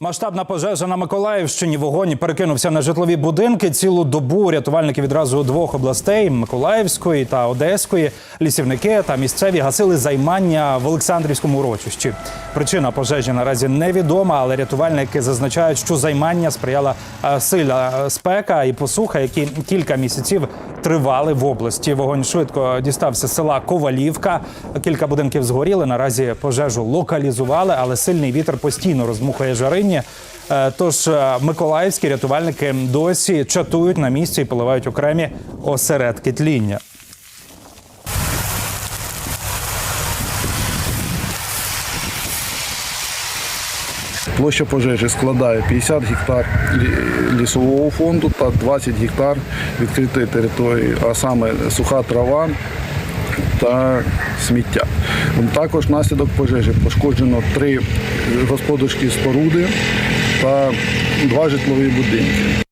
Масштабна пожежа на Миколаївщині. Вогонь перекинувся на житлові будинки. Цілу добу рятувальники відразу двох областей Миколаївської та Одеської. Лісівники та місцеві гасили займання в Олександрівському урочищі. Причина пожежі наразі невідома, але рятувальники зазначають, що займання сприяла е, сильна спека і посуха, які кілька місяців тривали в області. Вогонь швидко дістався з села Ковалівка. Кілька будинків згоріли. Наразі пожежу локалізували, але сильний вітер постійно роздмухує жарині. Е, Тож е, миколаївські рятувальники досі чатують на місці і поливають окремі осередки тління. Площа пожежі складає 50 гектар лісового фонду та 20 гектар відкритої території, а саме суха трава та сміття. Також внаслідок пожежі пошкоджено три господарські споруди та два житлові будинки.